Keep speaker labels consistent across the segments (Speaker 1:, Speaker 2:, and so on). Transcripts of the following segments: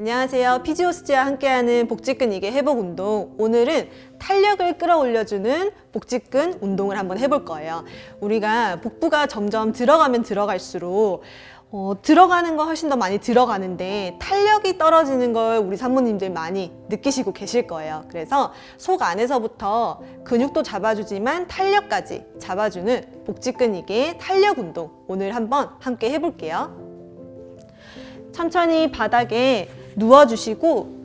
Speaker 1: 안녕하세요. 피지오스지와 함께하는 복직근 이게 회복 운동. 오늘은 탄력을 끌어올려주는 복직근 운동을 한번 해볼 거예요. 우리가 복부가 점점 들어가면 들어갈수록 어, 들어가는 거 훨씬 더 많이 들어가는데 탄력이 떨어지는 걸 우리 산모님들 많이 느끼시고 계실 거예요. 그래서 속 안에서부터 근육도 잡아주지만 탄력까지 잡아주는 복직근 이게 탄력 운동 오늘 한번 함께 해볼게요. 천천히 바닥에 누워주시고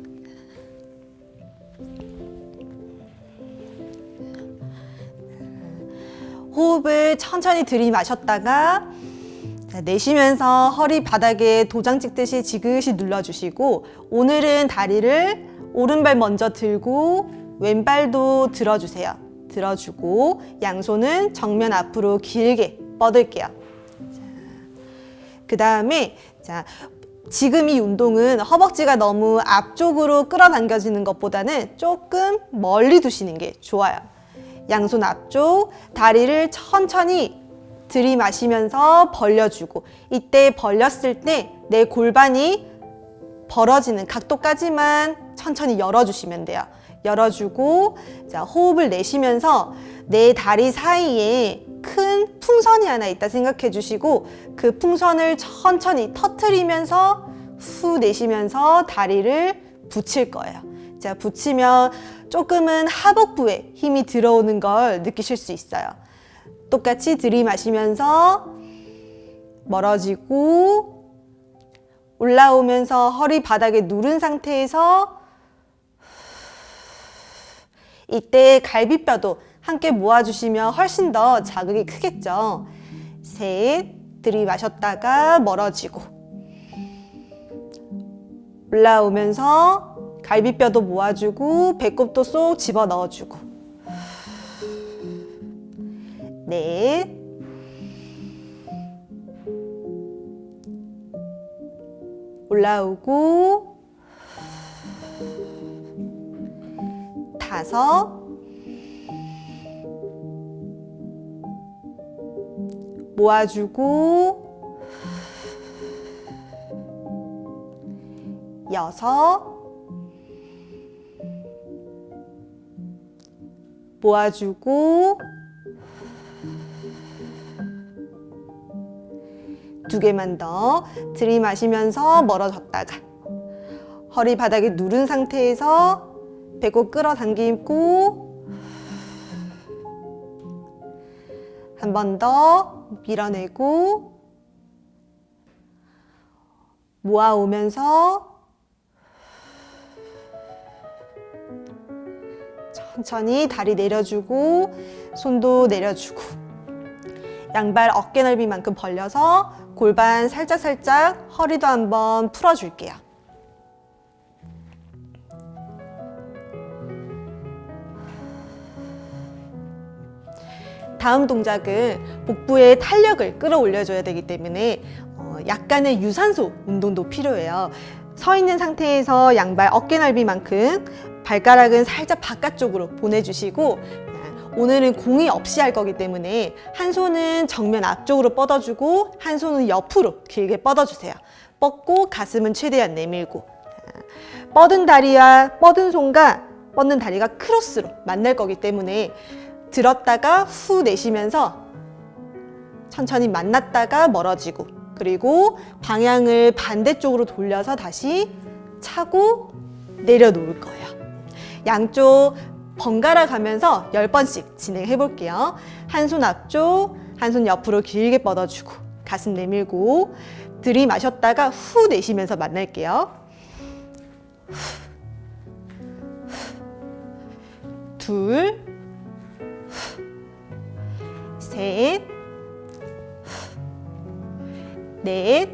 Speaker 1: 호흡을 천천히 들이마셨다가 자, 내쉬면서 허리 바닥에 도장 찍듯이 지그시 눌러주시고 오늘은 다리를 오른발 먼저 들고 왼발도 들어주세요. 들어주고 양손은 정면 앞으로 길게 뻗을게요. 그 다음에 자 지금 이 운동은 허벅지가 너무 앞쪽으로 끌어당겨지는 것보다는 조금 멀리 두시는 게 좋아요. 양손 앞쪽 다리를 천천히 들이마시면서 벌려주고 이때 벌렸을 때 내 골반이 벌어지는 각도까지만 천천히 열어주시면 돼요. 열어주고 자 호흡을 내쉬면서 내 다리 사이에 큰 풍선이 하나 있다 생각해 주시고 그 풍선을 천천히 터트리면서 후 내쉬면서 다리를 붙일 거예요. 자 붙이면 조금은 하복부에 힘이 들어오는 걸 느끼실 수 있어요. 똑같이 들이마시면서 멀어지고 올라오면서 허리 바닥에 누른 상태에서 이때 갈비뼈도 함께 모아주시면 훨씬 더 자극이 크겠죠. 셋, 들이마셨다가 멀어지고. 올라오면서 갈비뼈도 모아주고 배꼽도 쏙 집어 넣어주고. 넷, 올라오고 다섯 모아주고 여섯 모아주고 두 개만 더 들이마시면서 멀어졌다가 허리 바닥에 누른 상태에서 배꼽 끌어당기고 한 번 더 밀어내고 모아오면서 천천히 다리 내려주고 손도 내려주고 양발 어깨 넓이만큼 벌려서 골반 살짝살짝 허리도 한번 풀어줄게요. 다음 동작은 복부의 탄력을 끌어올려줘야 되기 때문에 어, 약간의 유산소 운동도 필요해요. 서 있는 상태에서 양발 어깨 넓이만큼 발가락은 살짝 바깥쪽으로 보내주시고 오늘은 공이 없이 할 거기 때문에 한 손은 정면 앞쪽으로 뻗어주고 한 손은 옆으로 길게 뻗어주세요. 뻗고 가슴은 최대한 내밀고 뻗은 다리와 뻗은 손과 뻗는 다리가 크로스로 만날 거기 때문에 들었다가 후 내쉬면서 천천히 만났다가 멀어지고 그리고 방향을 반대쪽으로 돌려서 다시 차고 내려놓을 거예요. 양쪽 번갈아 가면서 10번씩 진행해 볼게요. 한 손 앞쪽, 한 손 옆으로 길게 뻗어주고 가슴 내밀고 들이마셨다가 후 내쉬면서 만날게요. 둘, 셋, 넷,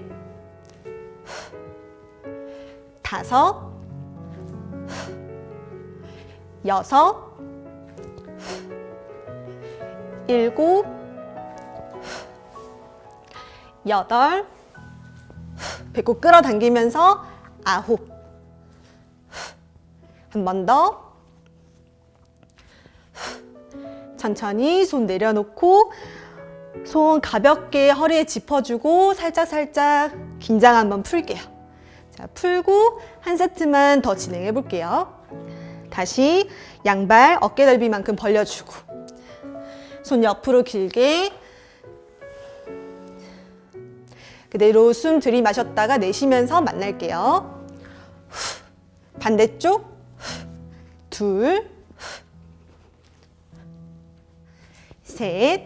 Speaker 1: 다섯, 여섯, 일곱, 여덟, 배꼽 끌어당기면서 아홉, 한 번 더, 천천히 손 내려놓고 손 가볍게 허리에 짚어주고 살짝살짝 긴장 한번 풀게요. 자, 풀고 한 세트만 더 진행해 볼게요. 다시 양발 어깨 넓이만큼 벌려주고 손 옆으로 길게 그대로 숨 들이마셨다가 내쉬면서 만날게요. 후. 반대쪽 후. 둘 셋,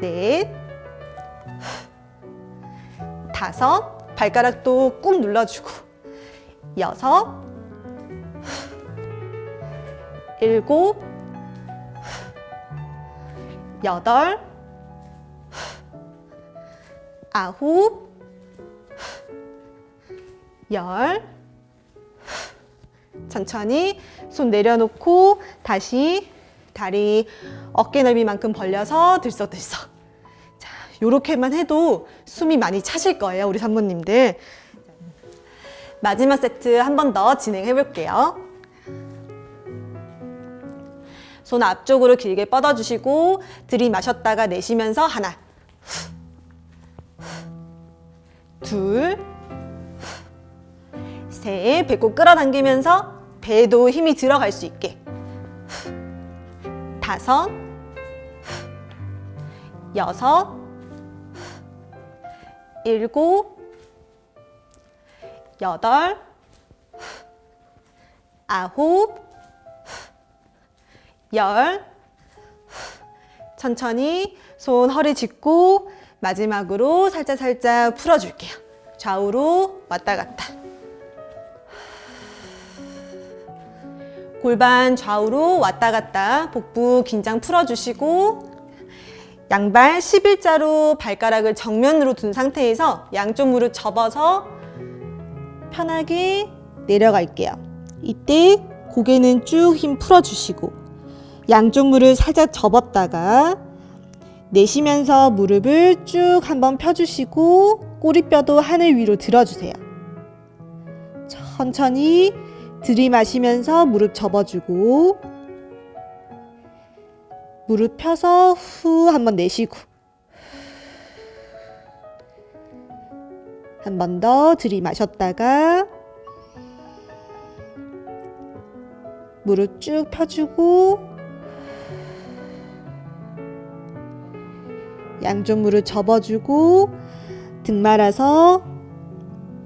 Speaker 1: 넷, 다섯, 발가락도 꾹 눌러주고, 여섯, 일곱, 여덟, 아홉, 열, 천천히 손 내려놓고 다시 다리 어깨 넓이만큼 벌려서 들썩들썩. 자, 요렇게만 해도 숨이 많이 차실 거예요, 우리 산모님들. 마지막 세트 한 번 더 진행해 볼게요. 손 앞쪽으로 길게 뻗어 주시고 들이마셨다가 내쉬면서 하나, 둘, 셋, 배꼽 끌어당기면서 배에도 힘이 들어갈 수 있게 다섯, 여섯, 일곱, 여덟, 아홉, 열. 천천히 손 허리 짚고 마지막으로 살짝 살짝 풀어줄게요. 좌우로 왔다 갔다. 골반 좌우로 왔다 갔다 복부 긴장 풀어주시고 양발 11자로 발가락을 정면으로 둔 상태에서 양쪽 무릎 접어서 편하게 내려갈게요. 이때 고개는 쭉 힘 풀어주시고 양쪽 무릎 살짝 접었다가 내쉬면서 무릎을 쭉 한번 펴주시고 꼬리뼈도 하늘 위로 들어주세요. 천천히 들이마시면서 무릎 접어주고 무릎 펴서 후 한번 내쉬고 한 번 더 들이마셨다가 무릎 쭉 펴주고 양쪽 무릎 접어주고 등 말아서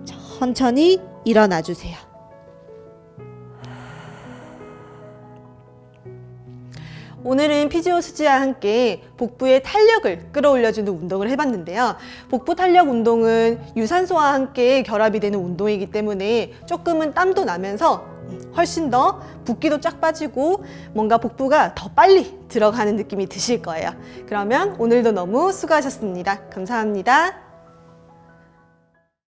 Speaker 1: 천천히 일어나 주세요. 오늘은 피지오스지와 함께 복부의 탄력을 끌어올려주는 운동을 해봤는데요. 복부 탄력 운동은 유산소와 함께 결합이 되는 운동이기 때문에 조금은 땀도 나면서 훨씬 더 붓기도 쫙 빠지고 뭔가 복부가 더 빨리 들어가는 느낌이 드실 거예요. 그러면 오늘도 너무 수고하셨습니다. 감사합니다.